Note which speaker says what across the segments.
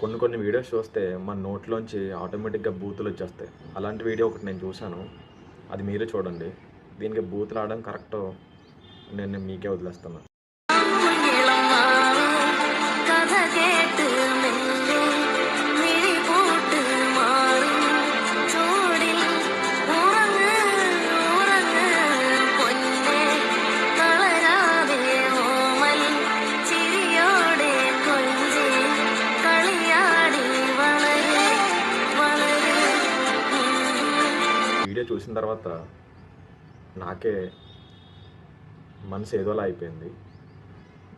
Speaker 1: కొన్ని కొన్ని వీడియోస్ చూస్తే మన నోట్లోంచి ఆటోమేటిక్గా బూతులు వచ్చేస్తాయి. అలాంటి వీడియో ఒకటి నేను చూశాను. అది మీరే చూడండి. దీనికి బూతులు ఆడడం కరెక్ట్ నేను మీకే వదిలేస్తాను చూసిన తర్వాత నాకే మనసు ఏదోలా అయిపోయింది.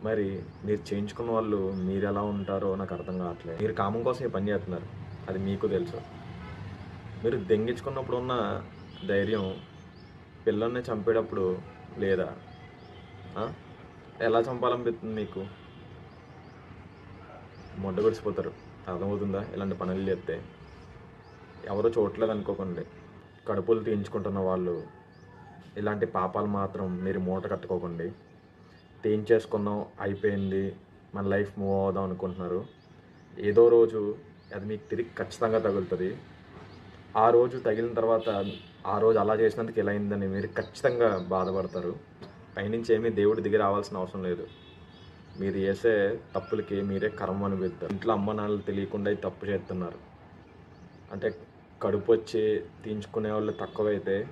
Speaker 1: మరి మీరు చేయించుకున్న వాళ్ళు మీరు ఎలా ఉంటారో నాకు అర్థం కావట్లేదు. మీరు కామం కోసం ఈ పని చేస్తున్నారు. అది మీకు తెలుసు. మీరు దెంగించుకున్నప్పుడు ఉన్న ధైర్యం పిల్లల్ని చంపేటప్పుడు లేదా? ఎలా చంపాలనిపిస్తుంది మీకు? మొడ్డ గడిచిపోతారు. అర్థమవుతుందా? ఇలాంటి పనులు చేస్తే. ఎవరో చూడట్లేదు అనుకోకండి. కడుపులు తీయించుకుంటున్న వాళ్ళు ఇలాంటి పాపాలు మాత్రం మీరు మూట కట్టుకోకండి. తీయించేసుకున్నాం అయిపోయింది మన లైఫ్ మూవ్ అవుదాం అనుకుంటున్నారు. ఏదో రోజు అది మీకు తిరిగి ఖచ్చితంగా తగులుతుంది. ఆ రోజు తగిలిన తర్వాత ఆ రోజు అలా చేసినందుకు ఇలా అయిందని మీరు ఖచ్చితంగా బాధపడతారు. పైనుంచి ఏమీ దేవుడు దిగి రావాల్సిన అవసరం లేదు. మీరు చేసే తప్పులకి మీరే కర్మ అనిపిస్తారు ఇంట్లో అమ్మ నాన్నలు తెలియకుండా తప్పు చేస్తున్నారు. అంటే కడుపు వచ్చి తీయించుకునే వాళ్ళు తక్కువైతే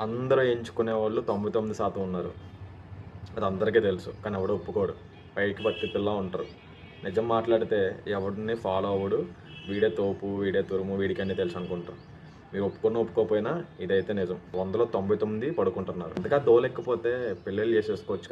Speaker 1: అందరూ ఎంచుకునే వాళ్ళు తొంభై తొమ్మిది శాతం ఉన్నారు. అది అందరికీ తెలుసు కానీ ఎవడు ఒప్పుకోడు. పైకి పత్తి పిల్ల ఉంటారు. నిజం మాట్లాడితే ఎవడిని ఫాలో అవ్వడు. వీడే తోపు వీడే తురుము వీడికి అన్నీ తెలుసు అనుకుంటారు. మీరు ఒప్పుకున్న ఒప్పుకోకపోయినా ఇదైతే నిజం. వందలో తొంభై తొమ్మిది పడుకుంటున్నారు. అందుకే దోలెక్కిపోతే పెళ్ళిళ్ళు చేసేసుకోవచ్చు కదా.